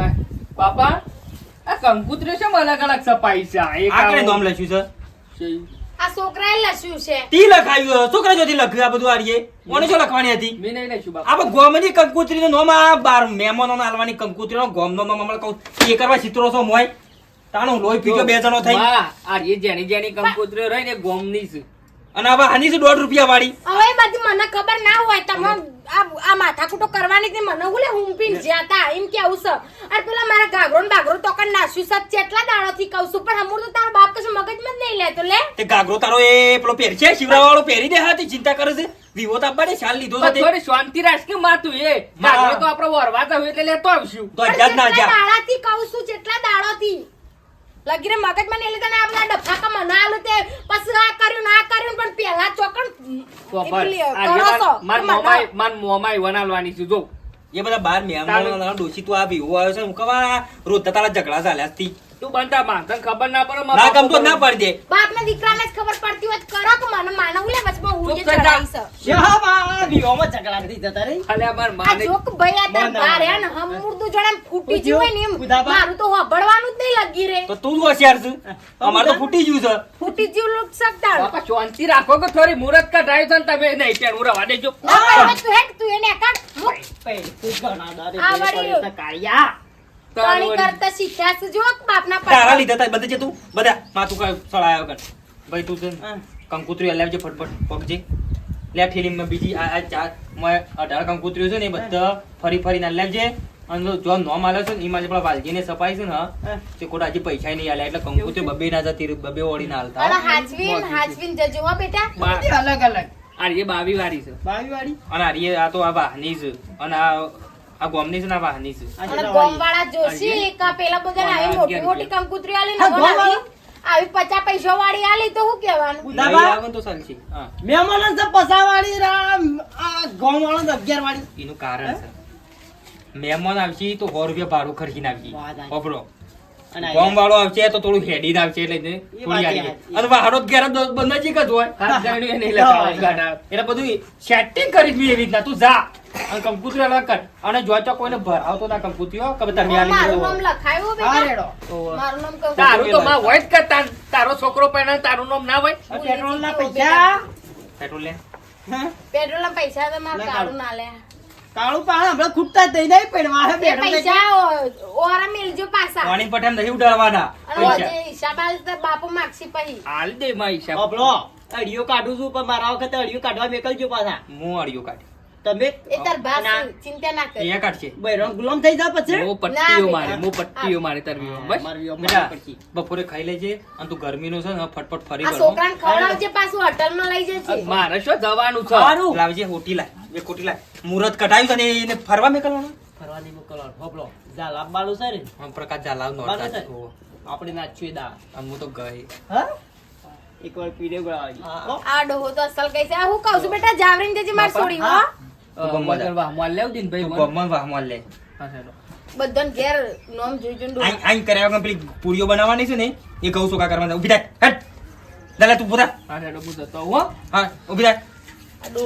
હા. બાપા આ કંકુતરીઓ છે અલગ અલગ સપાઈ છે એક આ કઈ નામ લખ્યું છે? છે. આ છોકરાએ લસ્યું છે. તી લખાયું છોકરા જોથી લખ્યું આ બધું આરીએ કોને શું લખવાની હતી? મેં નહીં બાપા. ગોમની કંકુતરી નું નામ આ બાર મહેમાનો હાલવાની કંકુત્રી નો ગોમ નો નામ હમણાં કહું. એ કરવા ચિત્રો છો મોય તાણું લોહી પીજો બે જણો થઈ. આ જે જેની જેની કંકુત્રી રહી ને ગોમની છે. અને હવે આની છે દોઢ રૂપિયા વાળી. હવે એ બધી મને ખબર ના હોય તમે આ આ માથાકૂટો કરવાની તે મને હું લે હુંપીને જ્યાં એમ કેવું છે? અરે પેલા મારા ગાગરો ને બાગરો તો કર નાસ્યું સત કેટલા દાડો થી કહું છું પણ હમુર તો તારો બાપ કશું મગજમાં જ નહીં લેતો લે. તે ગાગરો તારો એ પેલો પહેર છે શિવરા વાળો પહેરી દે હા તે ચિંતા કરે છે. વિવો તો આપવા શાલ લીધો છે થોડી શાંતિ રાખ કે માતું એ. કાગડો તો આપણો વરવાતા હોય એટલે લેતો આવશું. તો અજાત ના જા દાડા થી કહું છું જેટલા દાડો થી લગીરે મગજમાં નહીં લીધા ને આ બધા ડફાકામાં ના લીધે પછી આ કર્યું ના કર્યું પણ પેલા ચોકણ. માર- માર માર મોમાય વનાલવાની છે જો. એ બધા બાર મહેમાનો ડોસી તું આ વિવો આવ્યો છે હું કવા રોજ તારા ઝઘડા ચાલ્યા છે તું બનતા માં તને ખબર ના પડે ના ગમતો ના. પડી દે બાપ ને દીકરાને જ ખબર પડતી હોય કરો કે મને માનવ લે વચમાં હું જે. જા. ચડાવી છે શામાં ઝઘડા નથી જતા રે. અલે માર માને જોક ભાઈ આ તાર બાર હે ને હમ મુર્દુ જણે ફૂટી હોય ને એમ. મારું તો હોબળવાનું જ નહીં લાગી રે. તો તું હોશિયાર છે. અમાર તો ફૂટી જ્યું છે. ફૂટી જ્યું લોક શકતા બાપા શાંતિ રાખો કે થોડી મુરત કા ડ્રાઈવ થન તમે નહીં પેલું રવા દેજો. ના તું હેક તું એને કાઢ. પે તું ઘણા દારે આ વળી. કાળિયા. પાણી કરતા શીખ્યા છે. જો બાપના તારા લીધા તા બધા જે તું બધા માથું કઈ સળાયો કર ભાઈ તું છે. કંકુતરી હલાવજે ફટફટ પગજે. લે ફિલ્મમાં બીજી આ આ ચારમાં અઢાર કંકુતરીઓ છે ને એ બધા ફરી ફરીને હલાવજે અને જો- નો નોમ આલે છે ને એમાં પેલા વાલજીને સપાઈ છે ને. તે ખોટા હજી પૈસા નહીં આલે. એટલે કંકુતરી બબે ના જતી બબે ઓળી ના અને હાલતા હાજવીન હાચવીન જજો હો બેટા. અલગ અલગ આ રે બાવી વાળી છે. બાવી વાળી અને આ રે આ તો આ વાહની છે. અને આ આ ગોમની છે ને આ વાહની છે. અને જેના ગોમ વાળા જોશી એક પેલા બધા આવી મોટી મોટી કંકુતરી આલી ને આવી પચા પચાસ પૈસા વાળી આલી તો શું કહેવાનું. લઈ આવે તો ચાલશે હા. મહેમાનો છે પસા વાળી રામ આ ગોમ વાળા છે અગિયાર વાળી એનું કારણ છે. મહેમાન આવશે તો સો રૂપિયા ભાડું ખર્ચીને આવશે. આ ગોમ વાળો આવશે તો થોડું હેડી આવશે એટલે અને વાહરો જ ઘેર બંધ જ હોય. હાથ એ નહીં લેતા એટલે બધું સેટિંગ કરી દઉં એવી રીતના. તું જા. અને કંકુતરી અલગ કર. અને જો તો કોઈને ભરાવતો ના કંકુતરીઓ કે તમે આલી મારું દીધો નામ લખાયું હા, રેડો. મારું નામ કહું તારું તો માં હોય કે તાર- તારો છોકરો પણ તારું નામ ના હોય. પેટ્રોલ ના પૈસા? પેટ્રોલ લે. પેટ્રોલ ના પૈસા તો મારું ના લે. કાળું પાણ હમણાં ખૂટતા જ નહીં પણ હે એ પેટ્રોલ પૈસા ઓરા મિલજો પાસા પાણી પઠામ નહીં ઉડાડવાના. પૈસા. તો બાપુ માગશી પહી હાલ દે માં હિસાબ. આપણો અડિયો કાઢું છું પણ મારા વખતે અડિયો કાઢવા મેકલજો પાછા. હું અડિયો કાઢ તમે? એ તાર ભાસ ચિંતા ના કર. એ કાઢશે બૈરણ ગુલામ થઈ જા પછી. હું પટ્ટીઓ મારે હું પટ્ટીઓ મારે તાર વિવાહ. બસ. મારી. બપોરે ખાઈ લેજે અને તું ગરમીનો છે ને ફટફટ ફરી આ વળો. છોકરાને ખવડાવજે પાછું હોટલમાં લઈ જજે. મારે શું જવાનું છે? લાવજે હોટી લાય એક કોટી લાય. મુરત કઢાયું તને એને ફરવા મેકલવાનો? ફરવા નહીં મોકલવાનું. હોભળો. જા લાંબાળું છે ને? આમ પ્રકાશ જા લાવ નોટ આપણે નાચ્યું દા આમ હું તો ગઈ. હા? એક વાર પીડે ગળાવી હો? આ ડોહો તો અસલ કઈ છે. હું કહું છું બેટા જાવરીને જજે માર છોડી હો. હા. અ, તું ગમવા જા. વાહ, મોલ લેવું દીન ભાઈ તું મોલ. ગમન વાહ મોલ લે. હા, હેડો. બધાને ઘેર નોમ જોઈ જોઈને આઈ આઈ કર્યા વગર પેલી પૂરીઓ બનાવવાની છે ને એ ઘઉં સોકા કરવાના ઊભી થાય હટ દાદા તું પૂરા હા, હેડો, હું જતો હો. હા? ઊભી થાય. આ તો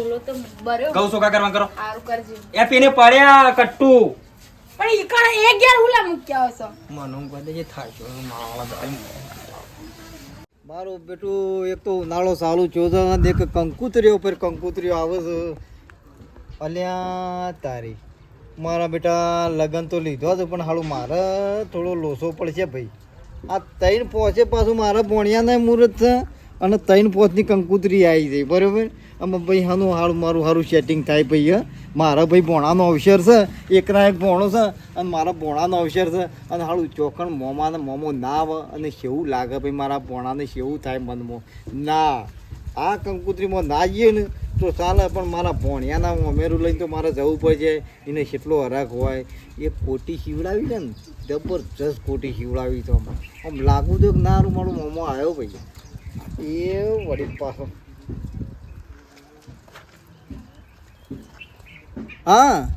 બર્યો. ઘઉં સોકા કરવા કરો. સારું કરજો. એ પેને પડ્યા કટ્ટુ. પણ ઈ કણે એક ઘેર હુલા મૂક્યા હશો મનો બધે જે થાય છે મારું બેટું એક તો ઉનાળો ચાલુ થયો છે અને એક કંકુતરીઓ પર કંકુતરીઓ આવે છે. અલ્યા તારી. મારા બેટા લગન તો લીધો હતો પણ હાલું મારે થોડો લોસો પડશે ભાઈ. આ ત્રણ પહોંચે પાછું મારા ભોણિયાના મુહૂર્ત છે અને ત્રણ પહોંચની કંકુતરી આવી જાય બરાબર? અમે ભાઈ હાનું હારું મારું સારું સેટિંગ થાય ભાઈ, હે. મારા ભાઈ ભોણાનો અવસર છે, એકના એક ભોણો છે, અને મારા ભોણાનો અવસર છે. અને હાળું ચોખણ મોમાને મોમો ના આવે અને શેવું લાગે ભાઈ મારા ભોણાને શેવું થાય મનમાં? ના, આ કંકુતરીમાં ના જઈએ ને તો ચાલે, પણ મારા ભોણિયાના મોમેરું લઈને તો મારે જવું પડશે એને કેટલો હરાક હોય. એ કોટી શીવડાવી છે ને, જબરજસ્ત કોટી શીવડાવી તો આમ. લાગવું તો ના મારું મોમો આવ્યો ભાઈ. એ વળી પાછો. હા.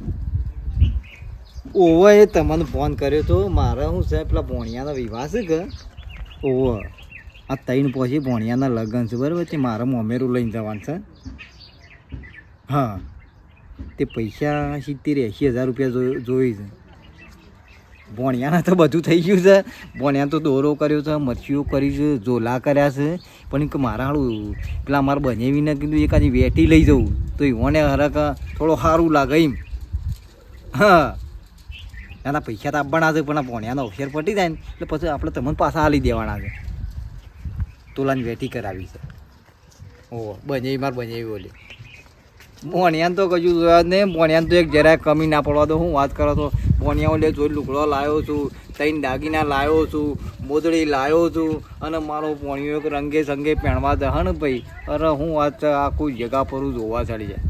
ઓવો, એ તમને ફોન કર્યો તો મારે હું છે, પેલા ભોણિયાનો વિવાહ છે કે? ઓવો. આ ત્રણ પછી ભોણિયાના લગ્ન છે, બરાબર? તે મારે મોમેરું લઈને જવાનું છે. હા. તે પૈસા સિત્તેર એંશી હજાર રૂપિયા જોઈ છે. ભોણિયાના તો બધું થઈ ગયું છે. ભોણિયા તો દોરો કર્યો છે મચ્છીઓ કરી છે, ઝોલા કર્યા છે. પણ કે મારા હાળું, પેલા મારા બનેવીને કીધું એકાદી વેટી લઈ જવું. તો ઈવોને હરક થોડો સારું લાગે એમ. હા. એના પૈસા તો આપવાના છે, પણ આ ભોણિયાનો અવસર પટી જાય ને, એટલે પછી આપણે તમને પાછા હાલી દેવાના છે. તોલાની વેટી કરાવી છે. ઓ બનેવી, માર બનેવી બોલી ભોણિયાને તો કજુ જોયા જ નહીં. ભોણિયાને તો એક જરાય કમી ના પડવા દો. હું વાત કરો તો ભોણિયાઓ લે જોઈ લૂકડો લાવ્યો છું ત્રણ દાગીના લાવ્યો છું, મોદડી લાવ્યો છું અને મારો પોણિયો એક રંગે સંગે પહેણવા દહન ભાઈ, અરે હું વાત આખું જગા પર જોવા ચડી જાય.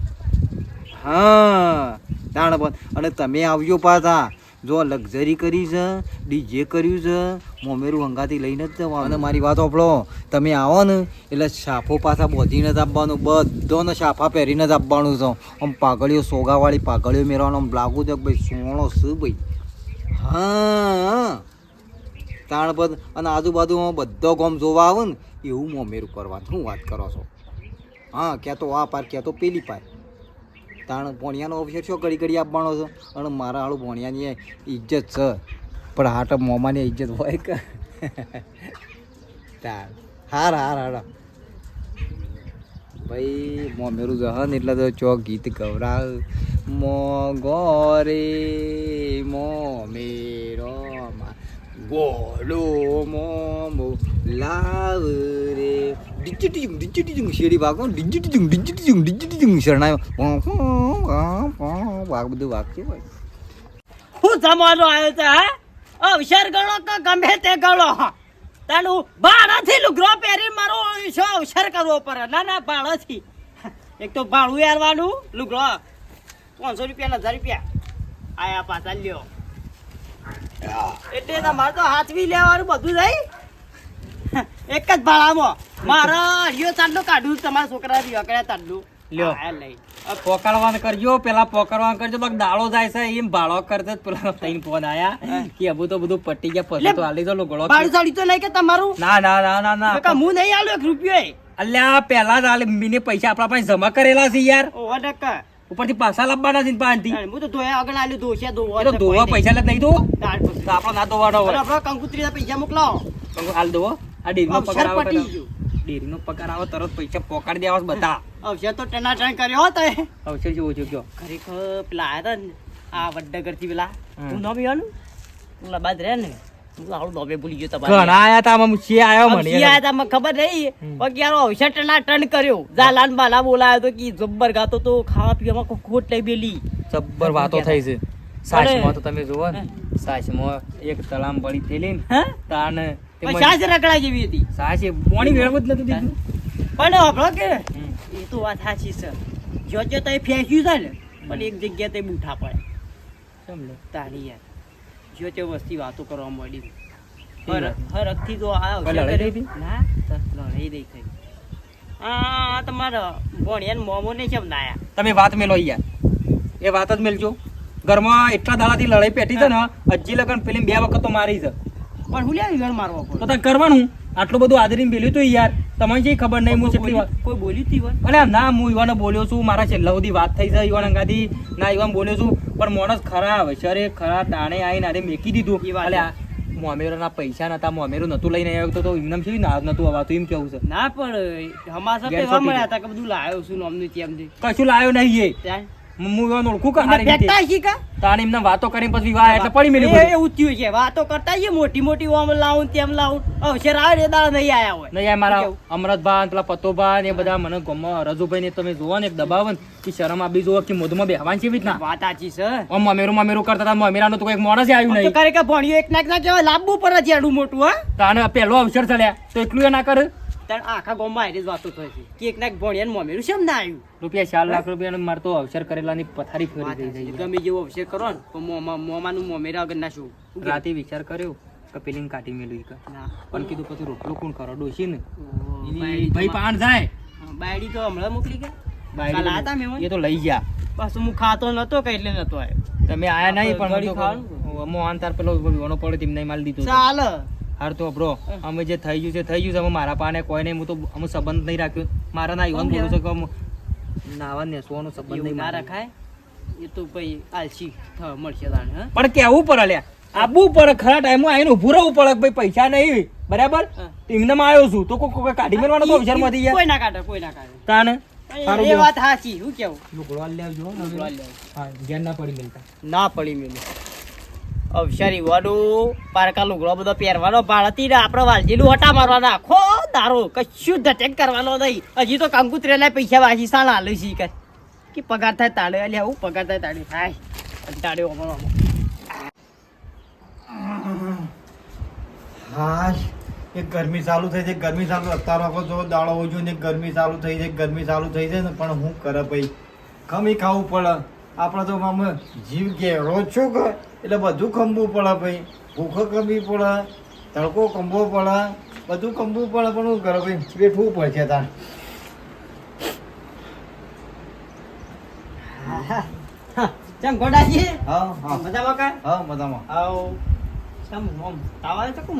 હા તાણ પણ અને તમે આવજો પાછા. જો લક્ઝરી કરી છે, ડીજે કર્યું છે મોમેરું હંગાથી લઈને જ જવાનું. અને મારી વાત આપણો તમે આવો ને, એટલે સાફો પાછા બોધીને જ આપવાનું, બધાને સાફા પહેરીને જ આપવાનું છે. આમ પાઘડીઓ, સોગાવાળી પાઘડીઓ મેળવવાનું, આમ લાગુ છે ભાઈ સોણો શું ભાઈ. હા, તાણ પદ અને આજુબાજુમાં બધો ગોમ જોવા આવે ને, એવું મોમેરું કરવાનું. શું વાત કરો છો? હા, ક્યાં તો આ પાર, ક્યાં તો પેલી પાર. તાણ ભોણિયાનો ઓફિસર શું ઘડી ઘડી આપવાનો છે? અને મારા હાળું ભોણિયાની ઇજ્જત છે. પણ હાટ મોમાની ઇજ્જત હોય કે? તાણ. હાર હાર હાર. ભાઈ મોમેરું જહન એટલે તો ચોક ગીત ગવરાવ. મો ગોરે મોમેરો ગોલો મોમો લાવ રે ડિજિટિંગ ડિજિટિંગ શેરી વાગો ડિજિટિંગ ડિજિટિંગ ડિજિટિંગ શરણાયો વાગ બધું વાગ છે હું જમવાનો આવ્યો છે હા? અવસર ગણો કે ગમે તે ગણો તાનું ભાડાથી લુગરો પહેરી મારો શું અવસર કરવો પડે. ના ના ભાડાથી એક તો ભાડું યારવાનું લુગરો પાંચસો રૂપિયા હજાર રૂપિયા. આયા પાછા લ્યો. એટલે તમારે તો હાથવી લેવાનું બધું રહી એક જ ભાડામાં. મારા અઢીઓ ચાંદલો કાઢું તમારા છોકરા રિયો કર્યા ચાંદલો. લ્યો. લઈ. પોકળવાનું કરજો પેલા પોકળવાનું કરજો બાકી દાળો જાય છે એમ ભાડો કરતો પેલા થઈને ફોન આયા. કે અબુ તો બધું પટી ગયા પછી તો આલી તો લુગડો ભાડું સાડી તો નહીં કે તમારું? ના ના ના ના ના. હું નહીં આલ્યો એક રૂપિયો અલ્યા પેલા જ મીને પૈસા આપણા પાસે જમા કરેલા છે યાર. ઓહો ટકા ઉપરથી પાછા લાવવાના છે ને પાસેથી. હું તો ધોયા આગળ આલ્યો ધોશે ધોવા તો ધોવા પૈસા લે નહીં. તો. આપણો ના ધોવાનો હોય. આપણા કંકુત્રીના પૈસા મોકલાવો. કંકુ હાલ ધોવો આ ડેરીનો પગાર આવે. ડેરીનો પગાર આવે તરત પૈસા પોકાડી દેવા બધા. અવસર તો ટનાટણ કર્યો હો તોય. અવસર જેવો છે કયો? ખરેખર પેલા આયા તા ને આ વડનગરથી પેલા. હું તું નામ યાનું પેલા બાદ રહે ને. હું ગયો તા તા તો તો ખોટ લઈ બેલી. જબ્બર વાતો થઈ છે. સાસમાં તો તમે જોવો ને સાસમાં એક તલામ પડી થયેલી ને તાન પણ રગડા જેવી હતી. સાસે પાણી વેળવું જ નતું દીધું. પણ આપણો કે એ તો વાત સાચી છે. જો જો તો ફેંક્યું છે ને પણ એક જગ્યાએ તે બૂઠા પડે. સમજો તારી યાર. જો તે વસ્તી વાતો કરવા મળી હર અખથી તો આ લડાઈ ના લડાઈ દઈ થઈ. આ તમારા ભણ્યા મોમો ને કેમ ના તમે વાત મેલો યાર. એ વાત જ મેલજો. ઘરમાં એટલા દાડાથી લડાઈ પેટી છે ને હજી લગન પેલી બે વખત તો મારી છે. પણ હું લ્યા વિગણ મારવા તો પડે તારે કરવાનું? આટલું બધું આદરીને બેલ્યું તું યાર. તમને જે ખબર નહીં હું કેટલી વાત કોઈ બોલ્યું તી અરે ના હું યુવાને બોલ્યો છું મારા છેલ્લા સુધી વાત થઈ છે યુવાન અંગાથી ના યુવાન બોલ્યો છું પણ માણસ ખરા વૈસરે ખરા તાણે આવીને આરે મેકી દીધું. એટલે મોમેરોના પૈસા નતા મોમેરો નતું લઈને આવ્યો તો તો એમને છે ના નતું અવાતું એમ કેવું છે? ના પણ હમાસા ગેર એવા મળ્યા હતા કે બધું લાવ્યો છું નોમનું તેમ કશું લાવ્યો નહીં એ. હારી તાણે એમને વાતો કરીને પછી એટલે પડી મેલી એવું થયું છે. વાતો કરતા છે મોટી મોટી ઓમ લાવું તેમ લાવું. અવસર આવે દાડા નહીં આયા હોય. નહીં આ મારા અમરતભાન પેલા પતોભા એ બધા મને ગમો. રજુભાઈ ને તમે જોવો ને એક દબાવન કે શરમ આપી જોવો કે મોઢુમાં બેહવાની છે રીતના? વાત સાચી છે. આમ મમેરું મમેરું કરતા હતા મમેરાનું તો કોઈ માણસ આવ્યું નહીં. કરે કે ભણ્યો એક નાક ના કહેવાય લાંબુ છે આડું મોટું હા. તાને પેલો અવસર ચડ્યા તો એટલું એ ના કરે. તાર આખા ગામમાં આઈને જ વાતો થાય છે. કે એક નાક ભણ્યા મોમેરું શેમ ના આવ્યું રૂપિયા ચાર લાખ રૂપિયા મારે તો અવસર કરેલાની પથારી ફરી થઈ. જાય ગમે જેવો અવસર કરો ને તો મોમાં મોમાનું મોમેરા વગર ના શું? રાતે વિચાર કર્યો કે પેલીને કાઢી મેળવી કે પણ કીધું પછી રોટલો કોણ કરો ડોશી ને? ભાઈ પાણ જાય. બાયડી તો હમણાં મોકલી ગયા. બાયડી કાલ આતા એ તો લઈ ગયા. પાછું હું ખાતો નતો કે એટલે નતો આવ્યો તમે આયા નહીં પણ મોહન તાર પેલો વિવાનો પડે તેમને માલ દીધો. ચાલ. હાર તો બ્રો અમે જે થઈ ગયું છે થઈ ગયું છે. અમે મારા પાને કોઈ નહીં હું તો અમે સંબંધ નહીં રાખ્યો. મારા ના યુવાન બોલું છું કે નાવા ને સોનો સંબંધ નહીં ના ખાય રખાય? એ તો ભાઈ આલસી મળશે તાણે પણ કેવું પડે અલ્યા? આબુ પડે ખરા ટાઈમમાં આવીને ઊભું રહેવું પડે ભાઈ પૈસા નહીં બરાબર? હા. એમને આવ્યો છું. તો કોઈ કોઈ કાઢી મેળવાનો તો વિચારમાંથી યાર કોઈ ના કાઢે કોઈ ના કાઢે. તાને એ વાત સાચી શું કેવું? લુકડો હો, લુગડો આવજો. હા ધ્યાન ના પડી મિલતા. ના પડી મેલું. અવસરી વાળું પારકા લુગડો બધો પહેરવાનો ભાડતી આપણે વાલજીલું હટા મારવાના. આખો દારો, કશું ધટેક કરવાનો નહીં. હજી તો કંકુતરેલા પૈસા વાસી સાણ આલુ છે કે. કે પગાર થાય તાળે એટલે આવું પગાર થાય તાળી? થાય તાળે ઓમણો. હા એ ગરમી ચાલુ થઈ છે ગરમી ચાલુ. અત્યારે આખો જો દાડો જો ને ગરમી ચાલુ થઈ છે ગરમી ચાલુ થઈ છે ને, પણ હું કરે ભાઈ? ખમી ખાવું પડે. આપણે તો મામા જીવ ઘેરો છો કે? એટલે બધું ખંભવું પડે ભાઈ. ભૂખો ખંભી પડે તડકો ખંભો પડે બધું ખંભવું પડે પણ શું કરે ભાઈ? બેઠવું પડશે તાર હા, ચમ ગોડાજી? હા હા. મજામાં કા? હા મજામાં. આવ. ચમ મોમ તાવ આવે તો કોમ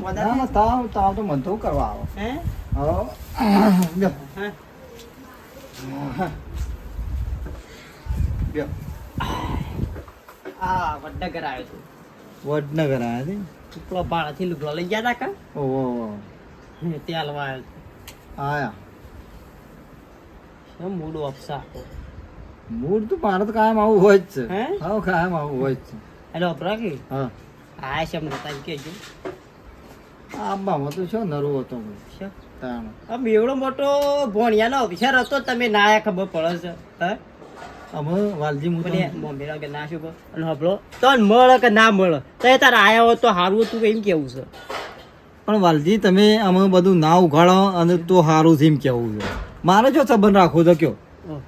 તાવ તાવ તો મને તો કરવા આવો. હે? હા. આ વડનગર આવ્યો છું. વડનગર આવ્યા છે? ટુકડો ભાડાથી લુગડો લઈ ગયા તા કા? ઓહો. ત્યાં લવા આવ્યો છું. આયા. શું મૂડ અફસા મૂડ તો ભારત કાયમ આવું હોય જ છે. હે? કાયમ આવું હોય જ છે. હેલો અપરા કે હા આ શેમ નતા કહેજો આંબામાં તો શું નરું હતો શું? તાણ. આ એવડો મોટો ભોણિયાનો વિચાર હતો તમે ના આયા ખબર પડે છે. હે? અમે વાલજી હું તને તો- કે ના શું અને હબળો તો મળે કે ના મળે? તો તારે આયા હોત તો સારું હતું એમ કેવું છે? પણ વાલજી તમે અમે બધું ના ઉઘાડો અને તો હારું છે એમ કેવું છે. મારે જો સંબંધ રાખવો તો કયો? ઓહ.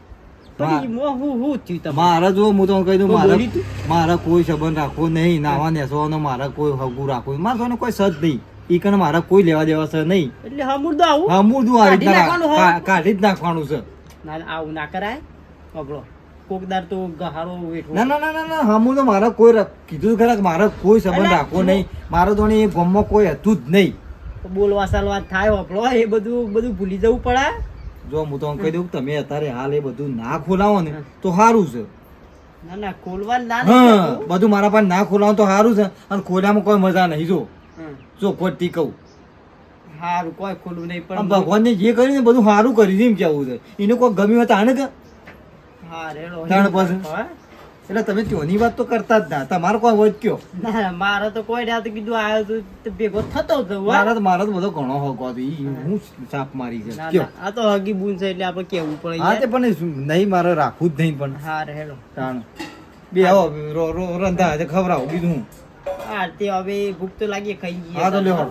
પણ ઈ મોં હું હું થયું તમારે? જો હું તો કહી દઉં કોઈ મારે મારે કોઈ સંબંધ રાખવો નહીં નાવા નેસવાનો મારા કોઈ હગું રાખવું નહીં. કોઈ સદ નહીં. ઈ કણ મારે કોઈ લેવા દેવા છે નહીં. એટલે હમુર આવું. હા મૂળનું આ કાઢી જ નાખવાનું છે. આવું ના કરાય. હબળો કોકદાર તો ગહારો ના ના ના ના હમું તો મારે કોઈ કીધું ખરા કે મારે કોઈ સંબંધ રાખવો નહીં. મારો તો એ ગમમાં કોઈ હતું જ નહીં. બોલવા સાલવા થાય આપણો એ બધું બધું ભૂલી જવું પડે. જો હું તો એમ કહી દઉં કે તમે અત્યારે હાલ એ બધું ના ખોલાવો ને તો સારું છે. ના ના ખોલવા ના બધું મારા પાસે ના ખોલાવો તો સારું છે. અને ખોલામાં કોઈ મજા નહીં જો. જો કોઈ કહું. હારું કોઈ ખોલવું નહીં પણ ભગવાનને જે કર્યું ને બધું સારું કર્યું છે એમ કેવું છે. એને કોઈ ગમ્યું હતા આને કે હા રેડો. તાણ પછી? હા? એટલે તમે ત્યોની વાત તો કરતા જ ના. તમારે કોઈ વધ કયો? ના મારે તો કોઈ ના તો કીધું આવ્યો તો ભેગો થતો હતો, મારે તો મારા તો બધો ઘણો હોકો હતો. ઈ હું સાપ મારી છે. કયો? આ તો હગી બૂન છે એટલે આપણે કેવું પડે હા તે પણ નહીં મારે રાખવું જ નહીં પણ. હા રેડો. તાણ. બે આવો રો રો રંધા છે ખવડાવો બીજું હા. તે હવે ભૂખ તો લાગી ખાઈ ગઈ હા તો લ્યો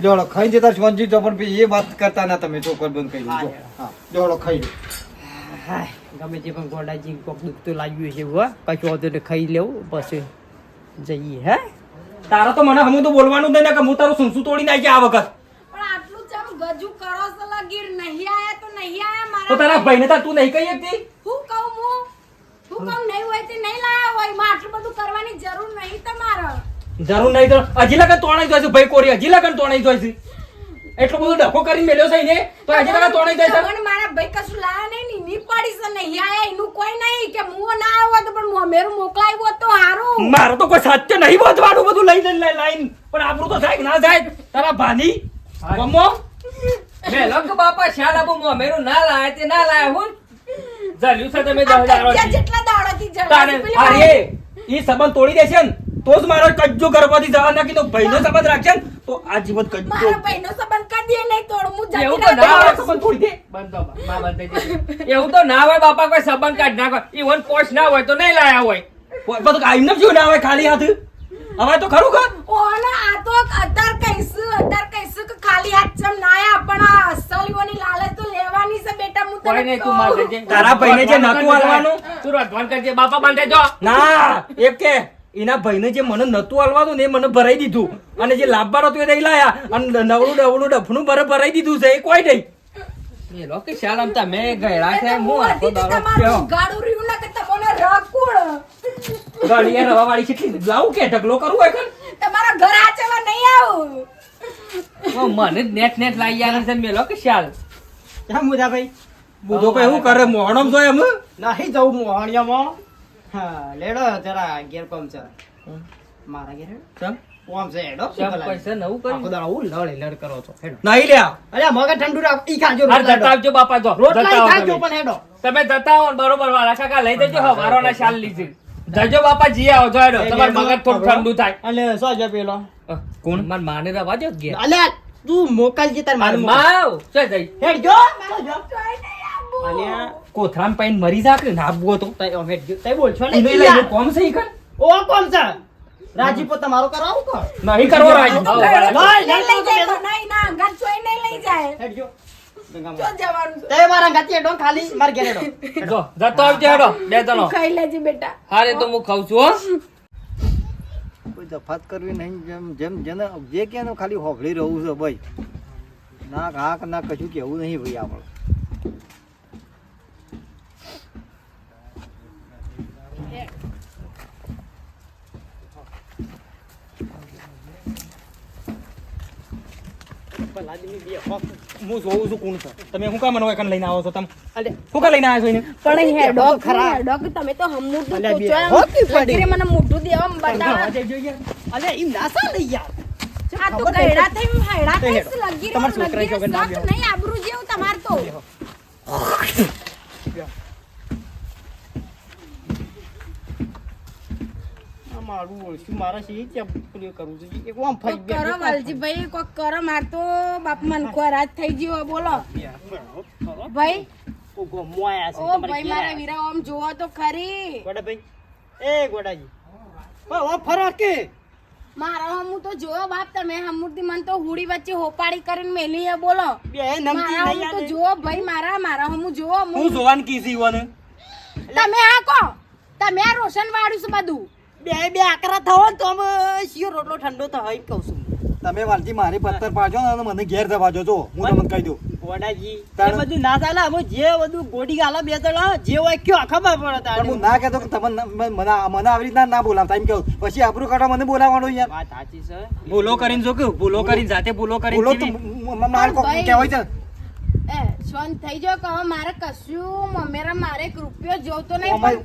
જોડો ખાઈ જતા તો પણ એ વાત કરતા ના તમે ચોકર બંધ કરી હા, દો હા લ્યો ખાઈ લો. હાય, ગમે તે પણ ગોડાજી કોક દુઃખ તો લાગ્યું છે હો. કશું હોતું એટલે ખાઈ લેવું પછી જઈએ હે. તારા તો મને હમું તો બોલવાનું નહીં કે હું તારું સુનસું તોડી નાખી આ વખત. પણ આટલું જમ ગજુ કરો છો લગીર નહીં આયા તો નહીં આયા તો મારા તારા ભાઈને તાર તું નહીં કહી શકતી? હું કહું હું? હું કહું નહીં હોય તે નહીં લાયા હોયમાં આટલું બધું કરવાની જરૂર નહીં તમારે. જરૂર નહીં તો હજી લગન તોણાઈ જોઈશું ભાઈ કોરી હજી લગન તોણાઈ જોઈશે એટલો બધો ડખો કરીને મેલ્યો છે ને તો આજે તારા તોડી જાય તમને મારા ભાઈ કશું લાયા નહીં ની ની પડી છે નહીં આયા એનું કોઈ નહીં કે હું ના આવ્યો તો પણ મોમેરું મોકલાવ્યો હોત તો હારું. મારો તો કોઈ સાચે નહીં વધવાનું બધું લઈ લઈ લઈ લાઈન. પણ આપણું તો થાય કે ના થાય? તારા ભાની મમ્મો મે લક બાપા શાલ આપો મોમેરું ના લાય તે ના લાય હું? જલ્યું છે તમે દાડો થી. જેટલા દાડાથી તારે જલાજી પેલી અરે ઈ સંબંધ તોડી દેશે ને? તો જ મારો કજ્જો ગર્ભવતી જવા તો ભાઈનો સંબંધ રાખશે ને તો આ જીવન કજ્જો. મારો ભાઈનો સંબંધ કરી નહીં તોડ હું જતી એવું તો ના હોય. સંબંધ તોડી દે. બંધો તો બા- બંધ એવું તો ના હોય બાપા કોઈ સંબંધ કાઢ નાખો. ઈવન પોસ્ટ ના હોય તો નહીં લાયા હોય. બધું કાંઈ ન જો ના હોય ખાલી હાથ. હવે તો ખરું કર ઓલા આ તો અત્યાર કહીશું અત્યાર કહીશું કે ખાલી હાથ ચમ ના આયા પણ આ અસલીઓની લાલચ તો લેવાની છે બેટા હું કોઈ તને નહીં તું. માર તારા ભાઈને જે નતું હાલવાનું? તું રધવાન કરજે. બાપા બાંધે જો ના એક કે એના ભાઈને જે મને નતું હાલવાનું ને એ મને ભરાઈ દીધું. અને જે લાભબાર હતું એ નહીં લાયા. અને નવડું ડવડું ડફનું ભરે ભરાઈ દીધું છે એ કોઈ નહીં. મેલો કે શાલ તમે ગયડા છે હું હું આખો દાડો ગાડું રહ્યું ના કે તમને રકુળ ગળિયા રવા વાળી કેટલી લાવું કે? ઢગલો કરવું હોય કર તમારા ઘર આચવા નહીં આવું. મને નેટ નેટ લાગી આવે છે મેલો કે શાલ. કેમ મુદા ભાઈ બુધો કઈ એવું કરે મોહણમ જો એમ? નહીં જવું મોહણિયામાં. હા લેડો જરા ઘેર મારા ઘેર? ચમ? ઓમ છે હેડો. શેમ પૈસા નવું આખો દાડો લડ લડ કરો છો હેડો. નહીં લ્યા. અરે મગજ ઠંડુ રાખ ઈ ખાજો રોટલા જતા આવજો બાપા જો. રોટલા જતા ઈ આવો ખાજો પણ હેડો. તમે જતા આવો બરોબર વાળા. કાકા લઈ જજો ના શાલ લીધી. જજો બાપા જી આવો જો હેડો તમારું મગજ થોડું ઠંડુ થાય. પેલો? કોણ? માર માને રવા જો ગયા અલે તું મોકલજે તાર મારે માવ છે જઈ અલ્યા કોથરામ પાઈને મરી જાક ને નાબવો તો તઈ અમે તઈ બોલ છો ને ઈ લઈ કોમ છે ઈ ઓ કોમ છે રાજીપો તમારો કરાવ કો નહીં કરવો રાજી નહીં ના અંગાત છોઈ નહીં લઈ જાય હેડજો જો જવાનું છે. તે મારા ગાતી હેડો ખાલી માર ઘેર હેડો જો જતો આવજો હેડો બે તું જણો ખાઈ લેજે બેટા હારે તો હું ખાઉં છું હો કોઈ તફાત કરવી નહીં જેમ જેમ જેને જે કે એનું ખાલી હોભળી રહું છે ભાઈ ના કાક ના કશું કેવું નહીં ભાઈ આપણે હું જોઉં છું કોણ છે તમે હું કામ મને લઈને આવો છો તમે? શું કા લઈને આવ્યા છો એને? પણ હેડો ખરા. હેડો તમે તો. લગીરે મને મોઢું દેવા બતાવો અલે ઈ નાસા લઈ યાર. આ તો ખબર થઈ હેડા થઈ હેડો. લગીરે તમારા છોકરાએ લગીરે ચોગન ના શોખ બેહો. નહીં આબરૂ જેવું તમાર તો. મારું ઓળખ્યું. મારા ઈ ત્યાં કરવું છે. એક વામ ફરી કરો વાલજીભાઈ કોક કરો. માર તો બાપ મન કો રાત થઈ ગયો બોલો. ભાઈ? ઓ ગોમો આયા છે. તમારે ભાઈ મારા. વીરા આમ જોવો તો ખરી. ગોડાભાઈ. એ ગોડાજી. ઓ ફરક. કે મારા હમું તો જોવો બાપ તમે. હમુરથી મન તો હુડી વચ્ચે હોપાડી કરીને મેલી હે બોલો. બે નમકી મારા નહીં તો જોવો ભાઈ મારા મારા હમું જોવો. હું હું જોવાન કીધી વન તમે આ કો. તમે આ રોશન વાળું છે બધું. બે બે આકરા થવો ને તો અમે શિયો રોટલો ઠંડો થાય એમ કહું છું. તમે વાલજી મારી પથ્થર પાડજો ને મને ઘેર જવા જો જો હું તમને કહી દઉં. ગોડાજી એ બધું ના ચાલે. અમે જે બધું ગોડી ગાલા બે ત્રણ જે હોય કયો ખબર પડે તારે હું ના કહેતો કે તમે મને મને આવી રીતના ના બોલાવતા એમ કેવું પછી આબરૂ કાઢવા મને બોલાવવાનો યાર વાત સાચી છે. ભૂલો કરીને જો કે ભૂલો કરીને જાતે ભૂલો કરીને બોલો તો મારે કહેવાય છે એ શાંત થઈ જાઓ કે હવે મારે કશું મમેરા મારે એક રૂપિયો જોતો નહીં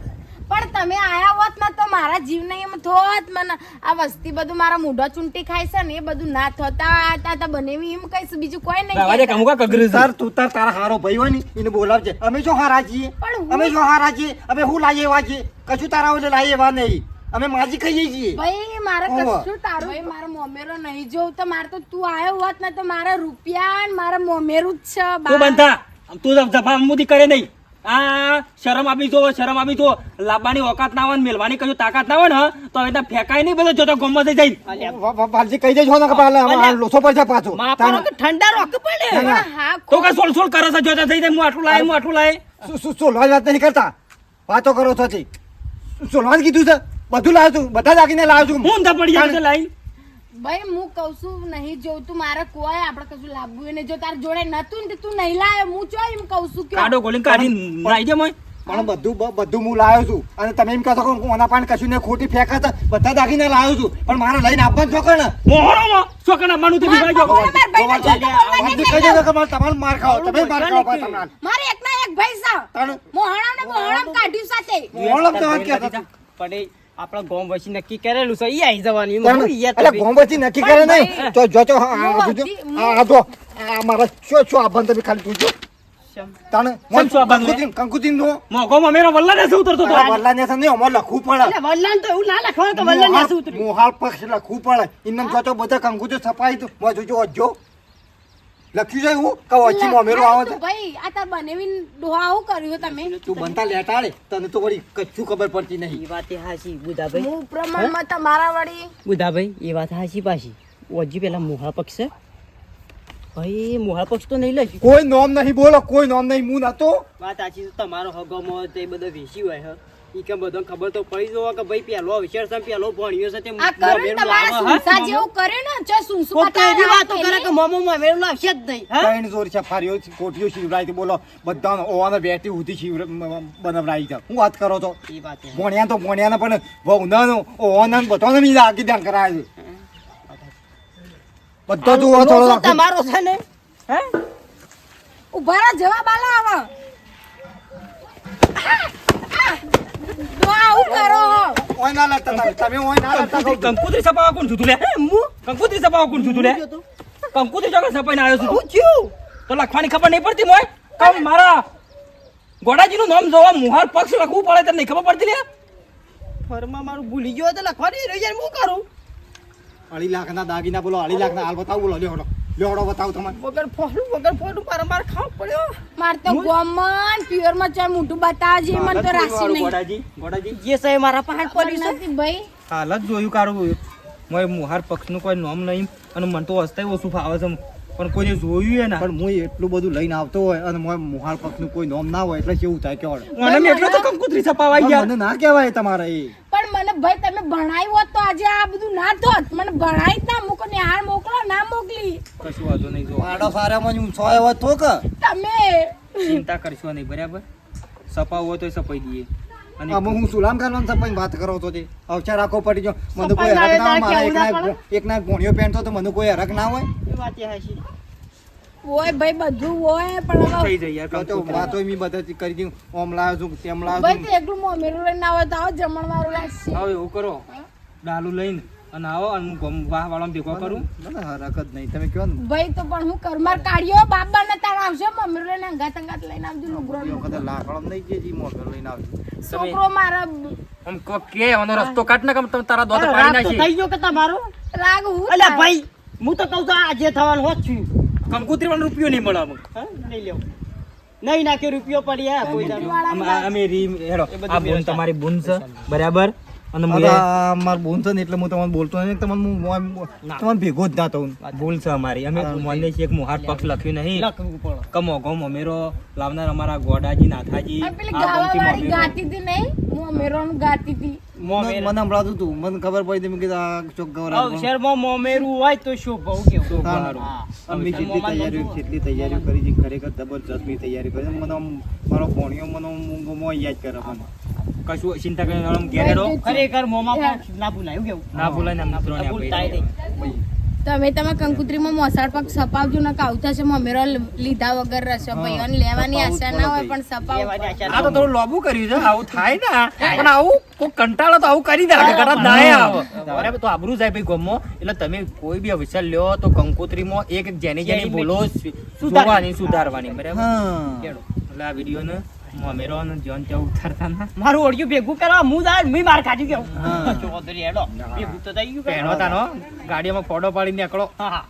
પણ તમે આયા હોત ને તો મારા જીવને એમ થોત મને આ વસ્તી બધું મારા મોઢા ચૂંટી ખાય છે ને એ બધું ના થતા આતા તા બનેવી એમ કઈશ બીજું કોઈ નહીં કહેતા. કામુકા કગરું. તાર તું તાર તારા હારો ભાઈ હોય ને એને બોલાવજે. અમે જો હારા છીએ. અમે જો હારા છીએ. અમે હું લાવીએ એવા છીએ? કશું તારા ઓલે લાવીએ એવા નહીં. અમે માજી ખાઈએ છીએ. ભાઈ મારે. કશું તારું ભાઈ મારો મોમેરો નહીં જોવું તો મારે તો તું આયો હોત ને તો મારા રૂપિયા ને મારા મોમેરું જ છે તું બંધા. તું જફામુદી કરે નહીં. આ શરમ આપી જો શરમ આપી જો લાવવાની ઓકાત ના હોય ને મેલવાની કશું તાકાત ના હોય ને તો હવે ફેંકાય નહીં બધો જોતો ગમમાં થઈ જાય. વાલજી કહી દેજો ને કે લોસો પડશે પાછો. ઠંડા રોક પડે. તો કે સોલ સોલ કરે છે જોતા થઈ જાય હું આટલું લાય હું આટલું લાય. સોલવા વાત નહીં કરતા. વાતો કરો છો સોલવાનું કીધું છે? બધું લાવું છું બધા દાગીને લાવું છું હું પડી જાય લાઈ ભાઈ હું કઉ છું નહીં જોતું મારે કોઈ આપણે કશું લાગવું ને જો તાર જોડે નતું ને તું નહીં લાયો. હું ચો એમ કઉ છું કે કાડો ગોલીને કાઢી નાઈ દે મોય. પણ બધું બધું હું લાવ્યો છું. અને તમે એમ કહો છો કે ઓના પાન કશું ને ખોટી ફેંકા છે બધા દાગીને લાવ્યો છું. પણ મારે લઈને આપવાનું છો ને મોહરોમાં છોકરા માનું તો બીવાઈ ગયો ભાઈ કહી કે મારે તમારે માર ખાઓ તમે માર ખાઓ તમારે મારે એકના એક ભાઈ સા મોહણામ ને મોહણામ કાઢ્યું સાથે. મોળમ તો કે પડે આપણા ગોમ વસી નક્કી કરેલું છે ઈ આવી જવાની. એટલે ગોમ ગોમતી નક્કી કરે નહીં. તો જો જો જો આ. આ આ જો આ મારા છો શું આપવાનું તમે ખાલી. તાણે? કંકુતિન કંકુતિન નો મોગોમાં મેરો વલ્લા ને ઉતરતો તો વલ્લા ને નહીં લખવું પડે. એટલે તો એવું ના લખવાનું પક્ષ લખવું પડે. એમને જો તો બધા કંકુતો છપાઈ તો મોં જોજો અજો લખ્યું છે હું કે વચ્ચે મોમેરો આવે છે. ભાઈ આ તાર બનેવીને ડોહા આવું કર્યું તમે? તું બનતા લેટાડે તને તો વળી કચ્છું ખબર પડતી નહીં. એ વાત એ હાચી બુધાભાઈ. હું પ્રમાણમાં તમારા વળી? બુધાભાઈ એ વાત હાચી પાછી. ઓજી પેલા મોહા પક્ષ છે. ભાઈ મોહા પક્ષ તો નહીં લઈ કોઈ નોમ નહીં બોલો કોઈ નોમ નહીં. હું નતો. વાત સાચી છે તમારો હગમો તે બધો વેચી હોય હ. ઈ કે બધો ખબર તો પડી જવો કે ભાઈ પેલો અવસર છે પેલો ભણ્યો છે તે આ કર્યું ને તમારા આવે, હા? જેવું કર્યું ને જો સુનસુ એવી વાતો કરે કે મોમો મામેરું આવશે જ નહીં હા? જોર છે ફારીઓ કોટીઓ શિવરાય બોલો બધાનો ઓવાને બેટી ઉધી શિવ બનાવડાવી છે. હું વાત કરો તો એ વાત છે. ભણ્યા તો ભણ્યા પણ વહુનાનો ઓવાના બધાને ધ્યાન કરાય છે. બધો જ ઓવા થોડો તમારો છે ને હે? ઊભા જવાબ આલો આવો. તો આવું કરો? ઓય ના લાગતા તમે. તમે ઓય ના લાગતા કહું. છું. સપાવા કોણ છું તું લે કંકુતરી સપાવા કોણ છું તું લે? કંકુત્રી ચોકડ સપાઈને આવ્યો છું તું. તો લખવાની ખબર નહીં પડતી મોય? કામ મારા ગોડાજીનું નામ જોવા મુહાર પક્ષ લખવું પડે તને નહીં ખબર પડતી લે? ફરમાં મારું ભૂલી ગયો તો લખવાની રહી જાય હું કરું? અઢી લાખના દાગીના બોલો અઢી લાખના. હાલ બતાવો બોલો લ્યો હડો બતાવો તમારે વગર ફોડું વગર ફોડું મારે માર ખાવ પડ્યો. માર તો ગોમન પ્યોરમાં ચાલ મોટું બતાવજે મન તો રાશિ નહીં. ગોડાજી ગોડાજી જે સહી મારા પહાડ પડી નથી ભાઈ. હાલ જ જોયું કારું મોય મુહાર પક્ષનું કોઈ નામ નહીં અને મને તો હસતાય ઓછું ફાવે છે. પણ કોઈને જોયું હે ના. પણ હું એટલું બધું લઈને આવતો હોય અને મોય પક્ષ પક્ષનું કોઈ નોમ ના હોય એટલે કેવું થાય કે. મને મેં તો કંકુત્રી પણ મને ના કહેવાય તમારે એ. મને ભાઈ તમે ભણાવ્યું હોત તો આજે આ બધું ના થોત. મને ભણાઈ ના મૂકો ને હાર મોકલો ના મોકલી. કશું વાંધો નહીં જો. પાડો સારામાં હું ઊંચો આવ્યો તો કે? તમે ચિંતા કરશો નહીં બરાબર? સપાવ હોય તો સપાઈ દઈએ. અને અમે હું સુલામ ખાનવાન સપાઈ વાત કરો તો તે? અવસર રાખવો પડી જો મને કોઈ હરક ના મારા કેવું ના એક ના ગોણિયો પહેરતો તો મને કોઈ હરક ના હોય. એ વાત એ હાચી. હોય ભાઈ બધું હોય પણ હવે થઈ જાય યાર તો તો. વાતો મી. બધા કરી દઉં ઓમ લાવ છું તેમ ભાઈ છું તો એકલું મોમેરું લઈને આવો તો આવો જમણ વાળું લાગશે હવે એવું કરો. ડાલુ લઈને અને આવો અને હું ગમ વાહ વાળા ભેગો કરું. મને હરક નહીં. તમે કહો ને? ભાઈ તો પણ હું કરમાર કાઢ્યો બાબા ને તાર આવશે મમ્મી લઈને અંગાત અંગાત લઈને આવજો લુગરો વખતે લાકડો નહીં જે જી મોગર લઈને આવજો. છોકરો મારા આમ કો કે ઓનો રસ્તો કાઢ ને તમે તારા દોત પાડી નાખી. થઈ ગયો કે તમારો? રાગ હું અલ્યા ભાઈ હું તો કહું છું આજે થવાનું હોત છું. કંકુતરી વાળો રૂપિયો નહીં મળે અમુક હા? નહીં લેવું નહીં નાખ્યો રૂપિયો પડી હે કોઈ અમે રીમ હેડો આ બોન તમારી બોન છે બરાબર? અને માર બોન છે ને એટલે હું તમને બોલતો નહીં તમને હું તમને ભેગો જ ના થઉં ભૂલ છે અમારી. અમે મોને છે એક મુહાર પક્ષ લખ્યું નહીં. કમો ગમ અમેરો લાવનાર અમારા ગોડાજી નાથાજી. ગાતી હતી નહીં? ગાતી હતી. મને મને સંભળાતું હતું મને ખબર પડી તમે કીધું આ ચોક ગવરાજ શહેરમાં મોમેરું હોય તો શું બહુ કેવું. અમે જેટલી તૈયારીઓ જેટલી તૈયારીઓ કરી છે ખરેખર જબરજસ્ત મેં તૈયારી કરી મને મારો ભોણિયો મને આમ મોં યાદ કરે મને. કશું ચિંતા કરીને આમ ઘેર હેડો. ખરેખર મોમાં ના ભૂલાયું કેવું? ના ભૂલાય ને આમ તમે તમે કંકુત્રીમાં મોસાળ પાક સપાવજો ને આવતા છે મમેરો લીધા વગર રસો. ભાઈઓને લેવાની આશા ના હોય પણ સપાવ આ તો થોડું લોબુ કર્યું છે આવું થાય ને પણ આવું કોઈ કંટાળો તો આવું કરી દે ઘણા ના આવે બરાબર તો આબરૂ જાય ભાઈ ગમો. એટલે તમે કોઈ બી અવસર લ્યો તો કંકોત્રીમાં એક એક જેની જેની ભૂલો સુધારવાની સુધારવાની બરાબર? હા. એટલે આ વીડિયો ને મમેરો અને જોન ત્યાં ઉતારતા ના. મારું ઓળખ્યું ભેગું કરવા હું જાય મી માર કેવું હા. ચોધરી હેડો. ભેગું તો થઈ ગયું કે? તાનો ગાડીમાં ફોટો પાડીને નીકળો. હા,